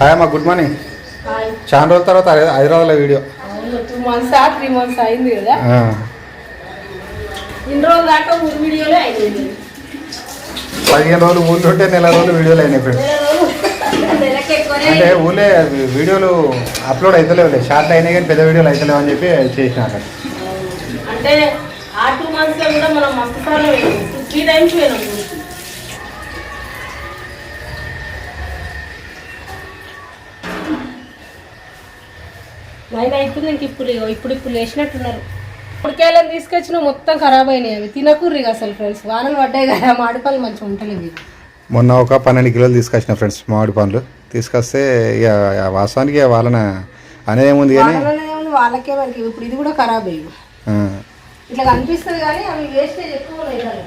Hi అమ్మా good morning చాలా రోజుల తర్వాత హైదరాబాద్లో వీడియో. టూ మంత్స్ ఆ త్రీ మంత్స్ అయింది కదా? ఆ. ఇన్ని రోజులు దాకా ఊరి వీడియోలే అయింది పదిహేను రోజులు ఊళ్ళో ఉంటే నెల రోజులు వీడియోలు అయినాయి ఎక్కువనే అంటే ఊళ్ళే వీడియోలు అప్లోడ్ అవుతలేవులే షార్ట్లు అయినాయి కానీ పెద్ద వీడియోలు అవుతలేవు అని చెప్పి చేసిన అక్కడ. అంటే ఆ టూ కూడా మనం మస్తు సార్లు పోయినాం. త్రీ టైమ్స్ పోయినాం. అవుతుంది ఇంక ఇప్పుడు ఇప్పుడు ఇప్పుడు లేచినట్టున్నారు. ఇప్పటికేళ్ళని తీసుకొచ్చిన మొత్తం ఖరాబ్ అయినాయి అవి. తినకుర్రి అసలు ఫ్రెండ్స్. వానలు పడ్డాయి కదా మాడిపళ్ళు మంచిగా ఉంటలేవు. మొన్న ఒక పన్నెండు కిలోలు తీసుకొచ్చిన ఫ్రెండ్స్ మామిడి పండ్లు. తీసుకొస్తే ఇక వాస్తవానికి వాళ్ళన అనేముంది కానీ వాళ్ళకే మనకి ఇప్పుడు ఇది కూడా ఖరాబ్ అయ్యి. ఇట్లా కనిపిస్తుంది కానీ అవి వేస్టేజ్ ఎక్కువ ఉన్నాయి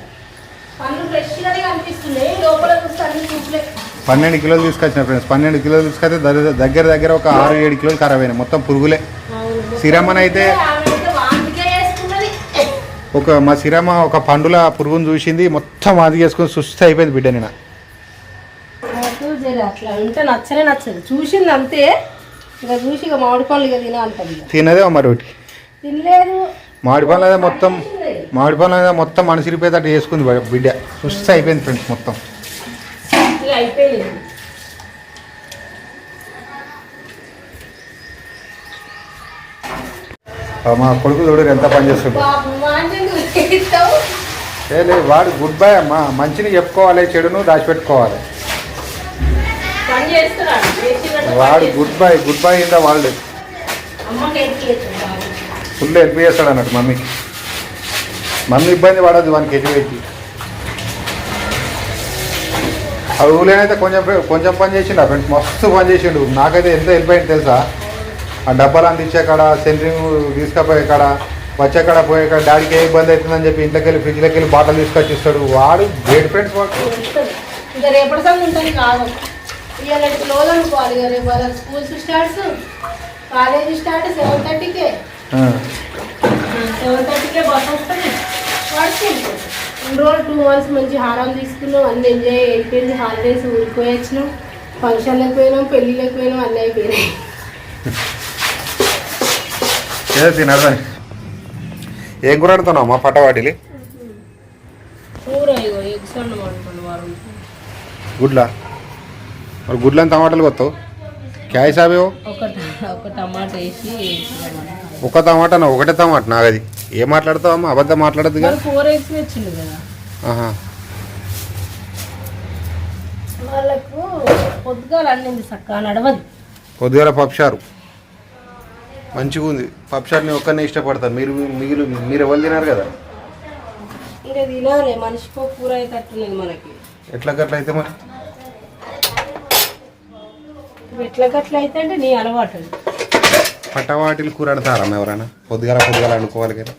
పండ్లు ఫ్రెష్గానే కనిపిస్తున్నాయి. లోపల చూస్తే అన్ని చూపలే. పన్నెండు కిలోలు తీసుకొచ్చిన ఫ్రెండ్స్. పన్నెండు కిలోలు తీసుకొస్తే దగ్గర దగ్గర ఒక ఆరు ఏడు కిలోలు ఖరాబ్ అయినాయి. మొత్తం పురుగులే. సిరమ్మన్ అయితే ఒక మా సిరమ్మ ఒక పండుల పురుగును చూసింది మొత్తం అది చేసుకొని సుస్థ అయిపోయింది బిడ్డ నేను నాకు జర అట్లా ఉంటే నచ్చనే నచ్చదు. చూసింది అంతే. ఇక చూసి ఇక మామిడి పళ్ళు ఇక తినదే మరి ఒకటి. తినలేదు. మామిడి పనులు అయితే మొత్తం మామిడి పనులు అయితే మొత్తం మనసిరిపోయేటట్టు చేసుకుంది బిడ్డ. సుస్థ అయిపోయింది ఫ్రెండ్స్ మొత్తం. అయిపోయింది. మా కొడుకు చూడు ఎంత పని చేస్తుండు పాపం మాంచెందుకు ఇస్తావు ఏ లేదు వాడు గుడ్ బై అమ్మా. మంచిని చెప్పుకోవాలి చెడును దాచిపెట్టుకోవాలి. వాడు good bye good bye in the world అమ్మకి ఎత్తి ఫుల్ హెల్ప్ చేస్తాడు అన్నట్టు మమ్మీకి మమ్మీ ఇబ్బంది పడదు వానికి ఎటు పెట్టి ఆ ఊళ్ళోనైతే కొంచెం కొంచెం పని చేసిండు ఆ ఫ్రెండ్స్. మస్తు పని చేసిండు. నాకైతే ఎంత హెల్ప్ అయింది తెలుసా? ఆ డబ్బాలు అందించే కాడ సెంటరింగ్ తీసుకపోయే కాడ వచ్చే కాడ పోయే కాడ డాడీకి ఏ ఇబ్బంది అవుతుందని చెప్పి ఇంట్లోకి వెళ్ళి ఫ్రిడ్జ్లోకి వెళ్ళి బాటిల్ తీసుకొచ్చి ఇస్తాడు. వాడు గ్రేట్ ఫ్రెండ్స్ వాడు ఇంకా రేపటి ఉంటుంది కాదు. ఇవాళ క్లోజ్ అనుకోవాలి ఇక రేపు వాళ్ళ schools starts college start seven థర్టీకే. సెవెన్ థర్టీకే బస్ వస్తుంది. రోజులు టూ మంత్స్ మంచి హారం తీసుకున్నాం అన్ని ఎంజాయ్ అయిపోయింది. హాలిడేస్ ఊరికి పోయి వచ్చినాం. ఫంక్షన్లకు పోయినాం పెళ్ళిళ్ళకి పోయినాం అన్నీ అయిపోయినాయి. ఏదో తినడు ఏం కూర ఆడుతున్నావు మా పట్టవాటిలి కూర ఇగో ఎగ్స్ అన్నమాట వారం. గుడ్లా? మరి గుడ్లని టమాటాలు కొత్తావు? క్యాయ్ సాబేవో ఒక టమాటా ఒకటే టమాటా నాగది. ఏం మాట్లాడతావు అమ్మా? అబద్ధం వాళ్ళకు పొద్దుగాల పొద్దుగాల పప్షారు మంచిగా ఉంది. పప్షార్ని ఒక్కరినే ఇష్టపడతారు. మీరు మిగిలి మీరు ఎవరు తినారు కదా? ఇంకా తినాలి. మనిషికో కూర అయితే మనకి. ఎట్లా గట్ల అయితే మరి ఎట్లా గట్ల అయితే అంటే నీ అలవాటు అది. కూర ఆడతారా ఎవరైనా? పొద్దుగాల పొద్దుగాల అనుకోవాలి కదా.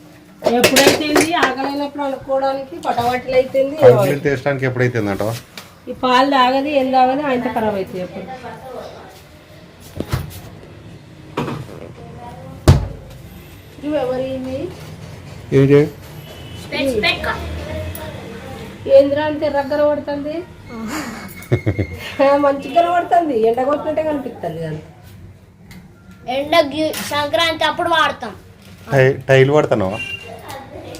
ఎప్పుడైతే ఆకలైనప్పుడు అనుకోవడానికి పటవాటిలు తీసడానికి ఎప్పుడైతే అంటవా ఈ పాలు తాగది ఏం తాగది ఆయన ఖరాబ్ అవుతుంది ఎప్పుడు. ఇవి ఎవరి ఇవి? ఏం చేయ ఏంద్రా అంటే రగ్గర పడుతుంది మంచిగా కనబడుతుంది. ఎండ కొట్టినట్టే కనిపిస్తుంది కానీ ఎండ గి- సంక్రాంతి అప్పుడు వాడతాం. టైల్ పడుతున్నావా?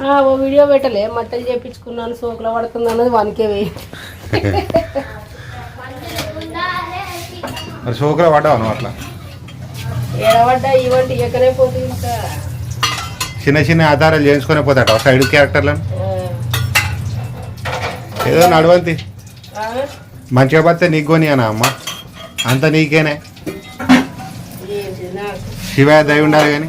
ఆ, ఓ వీడియో పెట్టలే. మట్టలు చేపించుకున్నాను సోకులో పడుతుంది అన్నది వానికే వేయి. సోకులో పడ్డావు అట్లా? ఏడవడ్డా ఇవ్వండి ఎక్కడే పోతుంది ఇంకా చిన్న చిన్న ఆధారాలు చేయించుకొని పోతాట సైడ్ క్యారెక్టర్లను. ఆ, ఏదో నడవంతి. ఆ, మంచిగా పడితే నీకు కొని అన్న అమ్మ? అంత నీకేనే? శివయ దయ ఉండాలి కానీ.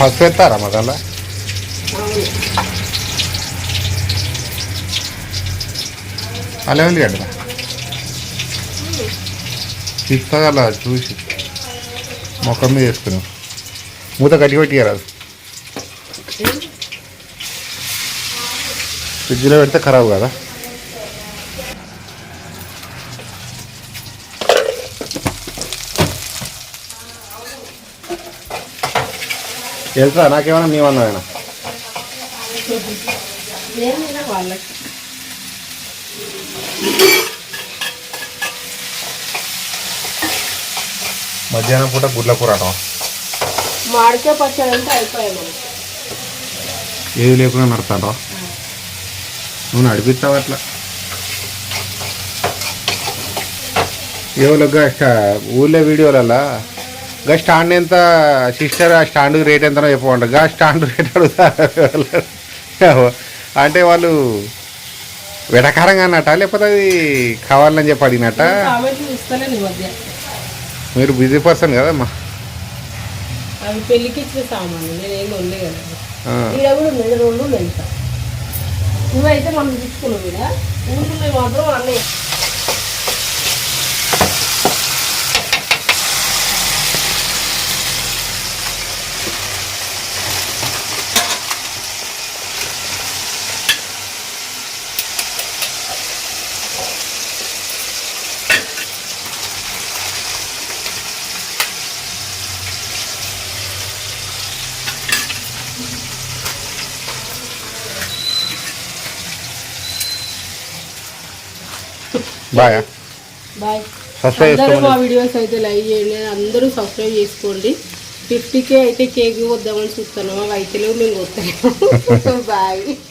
పసుపు ఎత్తారా మగల్లా అలా ఉంది గడ్డ తీసుకోగల చూసి. మొక్క మీద వేసుకున్నాం మూత గట్టి పెట్టియరాదు ఫ్రిడ్జ్లో పెడితే ఖరాబ్ కదా. తెలుసా నాకేమైనా మేమన్నా వాళ్ళకి? మధ్యాహ్నం పూట గుడ్ల కూరటం పచ్చడి అంటే ఏది లేకుండా నడతాడో నువ్వు నడిపిస్తావు అట్లా? ఎవరో గా స్టా ఊళ్ళో వీడియోలలో గా స్టాండ్ ఎంత సిస్టర్ ఆ స్టాండ్ రేట్ ఎంతనో చెప్పమంట గా స్టాండ్ రేట్ అడుగుతారు అంటే వాళ్ళు వెటకారంగా అన్నట లేకపోతే అది కావాలని చెప్పి అడిగినట్ట? మీరు బిజీ పర్సన్ కదమ్మా. అవి పెళ్ళికి ఇచ్చిన సామాన్లు నేను ఉండలే కదా. ఈడ కూడా నువ్వైతే మనం తీసుకున్నావు ఇక్కడ ఊళ్ళో మాత్రం అన్నీ బాయా బాయ్ సబ్స్క్రైబ్ అందరూ మా వీడియోస్ అయితే లైక్ చేయండి. అందరూ సబ్స్క్రైబ్ చేసుకోండి. ఫిఫ్టీకే అయితే కేక్ వద్దామని చూస్తున్నాము అవి అయితే మేము వస్తాము బాయ్